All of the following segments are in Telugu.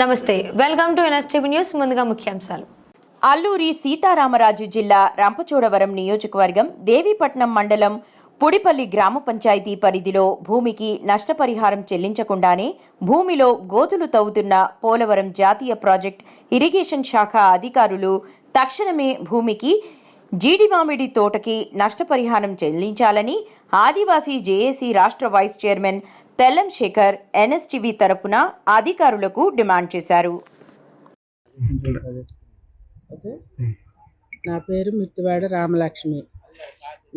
నమస్తే వెల్కమ్ టు ఎన్ఎస్టీవీ న్యూస్ ముందుగా ముఖ్యాంశాలు. అల్లూరి సీతారామరాజు జిల్లా రంపచోడవరం నియోజకవర్గం దేవీపట్నం మండలం పుడిపల్లి గ్రామ పంచాయతీ పరిధిలో భూమికి నష్టపరిహారం చెల్లించకుండానే భూమిలో గోతులు తవ్వుతున్న పోలవరం జాతీయ ప్రాజెక్ట్ ఇరిగేషన్ శాఖ అధికారులు తక్షణమే భూమికి జీడి మామిడి తోటకి నష్టపరిహారం చెల్లించాలని ఆదివాసీ జేఏసీ రాష్ట్ర vice chairman Tellam Shekhar NSTV తరపున అధికారులకు డిమాండ్ చేశారు. నా పేరు మిత్తివాడ రామలక్ష్మి.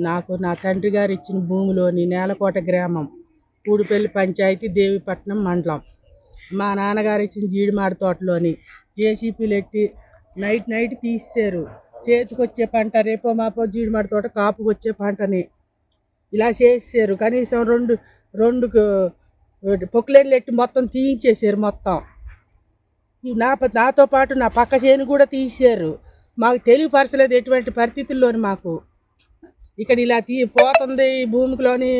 నాకు నా తండ్రి గారు ఇచ్చిన భూమిలోని నేలకోట గ్రామం పూడిపల్లి పంచాయతీ దేవిపట్నం మండలం. మా నాన్నగారు ఇచ్చిన జీడిమాడి తోటలోని జేసీపీలు ఎట్టి నైట్ నైట్ తీసేరు చేతికి వచ్చే పంట రేపో మాపో జీడిమాడి తోట కాపుకొచ్చే పంటని ఇలా చేసారు కనీసం రెండు రెండు పొక్కులేళ్ళు ఎట్టి మొత్తం తీయించేశారు మొత్తం. నా నాతో పాటు నా పక్క చేను కూడా తీసారు మాకు తెలియపరచలేదు ఎటువంటి పరిస్థితుల్లోని మాకు. ఇక్కడ ఇలా తీ పోతుంది ఈ భూమిలోని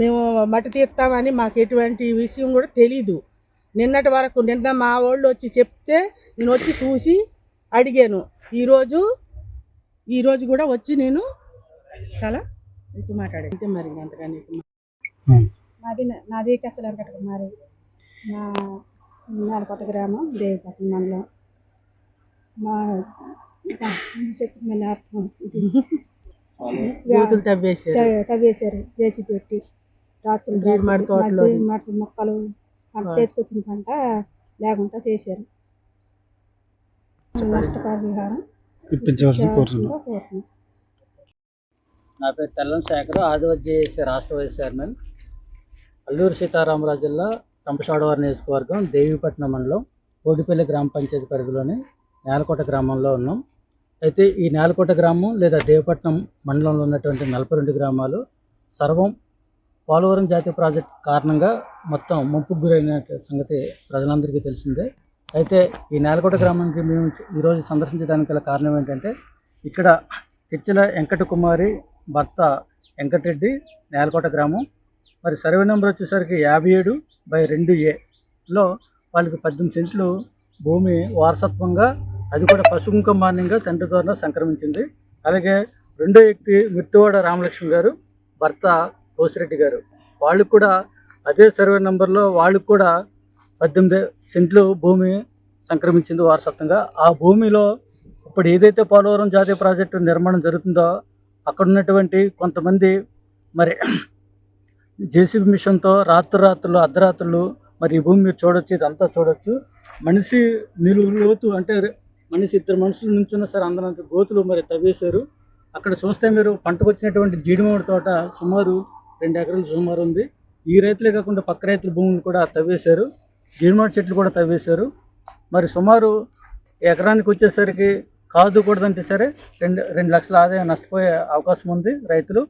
మేము మట్టి తీస్తామని మాకు ఎటువంటి విషయం కూడా తెలీదు. నిన్నటి వరకు నిన్న మా వాళ్ళు వచ్చి చెప్తే నేను వచ్చి చూసి అడిగాను. ఈరోజు ఈరోజు కూడా వచ్చి నేను చాలా ఎక్కువ మాట్లాడాను. అంతే మరి అంతగాని నాది నాది కసలారు కట్టక మరి మా నేలకొట్ట గ్రామం దేవిపట్నం మండలం. మా చెప్పు మళ్ళీ అర్థం ఇది తవ్వేశారు. జేసీ పెట్టి రాత్రులు జీడిమాడి మొక్కలు పంట చేతికి వచ్చిన పంట లేకుండా చేశారు. నష్టపరిహారం నా పేరు తెల్లం శేఖర్ ఆదివాసీ జేఏసీ రాష్ట్ర వైస్ చైర్మన్ అల్లూరు సీతారామరాజు జిల్లా రంపచోడవరం నియోజకవర్గం దేవీపట్నం మండలం కోడిపల్లి గ్రామ పంచాయతీ పరిధిలోని నేలకోట గ్రామంలో ఉన్నాం. అయితే ఈ నేలకోట గ్రామం లేదా దేవపట్నం మండలంలో ఉన్నటువంటి నలభై రెండు గ్రామాలు సర్వం పోలవరం జాతీయ ప్రాజెక్ట్ కారణంగా మొత్తం ముంపుకు గురైన సంగతి ప్రజలందరికీ తెలిసిందే. అయితే ఈ నేలకోట గ్రామానికి మేము ఈరోజు సందర్శించడానికి గల కారణం ఏంటంటే ఇక్కడ కిచ్చెల వెంకట కుమారి భర్త వెంకటరెడ్డి నేలకోట గ్రామం మరి సర్వే నెంబర్ వచ్చేసరికి యాభై ఏడు బై రెండు ఏలో వాళ్ళకి పద్దెనిమిది సెంట్లు భూమి వారసత్వంగా అది కూడా పశుకుంకమాన్యంగా తండ్రి ద్వారా సంక్రమించింది. అలాగే రెండో వ్యక్తి మిర్తివాడ రామలక్ష్మి గారు భర్త కోసిరెడ్డి గారు. వాళ్ళకు కూడా అదే సర్వే నెంబర్లో వాళ్ళకు కూడా పద్దెనిమిది సెంట్లు భూమి సంక్రమించింది వారసత్వంగా. ఆ భూమిలో ఇప్పుడు ఏదైతే పోలవరం జాతీయ ప్రాజెక్టు నిర్మాణం జరుగుతుందో అక్కడ ఉన్నటువంటి కొంతమంది మరి జేసీబీ మిషన్తో రాత్రి రాత్రులు అర్ధరాత్రులు మరి ఈ భూమి మీరు చూడొచ్చు ఇదంతా చూడొచ్చు. మనిషి నిలువు లోతు అంటే మనిషి ఇద్దరు మనుషులు నుంచున్న సరే అందరంత గోతులు మరి తవ్వేశారు. అక్కడ చూస్తే మీరు పంటకు వచ్చినటువంటి జీడిమామిడి తోట సుమారు రెండు ఎకరాలు సుమారు ఉంది. ఈ రైతులే కాకుండా పక్క రైతుల భూములు కూడా తవ్వేశారు. జీడిమామిడి చెట్లు కూడా తవ్వేశారు. మరి సుమారు ఎకరానికి వచ్చేసరికి కాదు కూడదంటే సరే రెండు రెండు లక్షల ఆదాయం నష్టపోయే అవకాశం ఉంది రైతులు.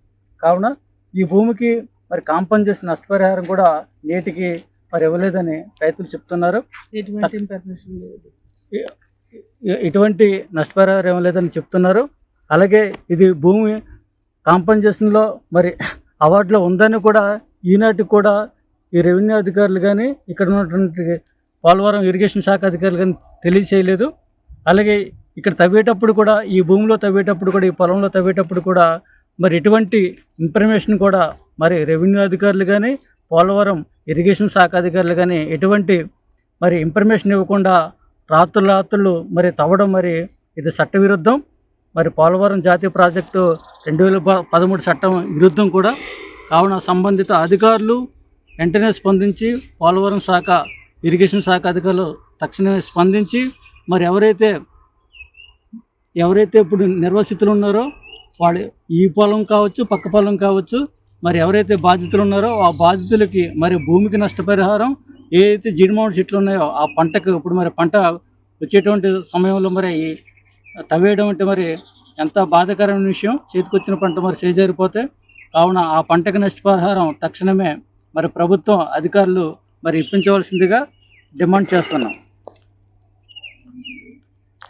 కావున ఈ భూమికి మరి కాంపన్సేషన్ నష్టపరిహారం కూడా నేటికి మరి ఇవ్వలేదని రైతులు చెప్తున్నారు. ఎటువంటి నష్టపరిహారం ఇవ్వలేదని చెప్తున్నారు. అలాగే ఇది భూమి కాంపన్సేషన్లో మరి అవార్డులో ఉందని కూడా ఈనాటికి కూడా ఈ రెవెన్యూ అధికారులు కానీ ఇక్కడ ఉన్నటువంటి పోలవరం ఇరిగేషన్ శాఖ అధికారులు కానీ తెలియచేయలేదు. అలాగే ఇక్కడ తవ్వేటప్పుడు కూడా ఈ భూమిలో తవ్వేటప్పుడు కూడా ఈ పొలంలో తవ్వేటప్పుడు కూడా మరి ఎటువంటి ఇన్ఫర్మేషన్ కూడా మరి రెవెన్యూ అధికారులు కానీ పోలవరం ఇరిగేషన్ శాఖ అధికారులు కానీ ఎటువంటి మరి ఇన్ఫర్మేషన్ ఇవ్వకుండా రాత్రులు రాత్రులు మరి తవ్వడం మరి ఇది చట్టవిరుద్ధం. మరి పోలవరం జాతీయ ప్రాజెక్టు రెండు వేల పదమూడు చట్టం విరుద్ధం కూడా. కావున సంబంధిత అధికారులు వెంటనే స్పందించి పోలవరం శాఖ ఇరిగేషన్ శాఖ అధికారులు తక్షణమే స్పందించి మరి ఎవరైతే ఎవరైతే ఇప్పుడు నిర్వసితులు ఉన్నారో వాళ్ళు ఈ పొలం కావచ్చు పక్క పొలం కావచ్చు మరి ఎవరైతే బాధితులు ఉన్నారో ఆ బాధితులకి మరి భూమికి నష్టపరిహారం ఏదైతే జీడిమామిడి చెట్లు ఉన్నాయో ఆ పంటకు ఇప్పుడు మరి పంట వచ్చేటువంటి సమయంలో మరి తవేయడం తవ్వేయడం అంటే మరి ఎంత బాధాకరమైన విషయం. చేతికొచ్చిన పంట మరి చేజారిపోతే కావున ఆ పంటకు నష్టపరిహారం తక్షణమే మరి ప్రభుత్వం అధికారులు మరి ఇప్పించవలసిందిగా డిమాండ్ చేస్తున్నాం.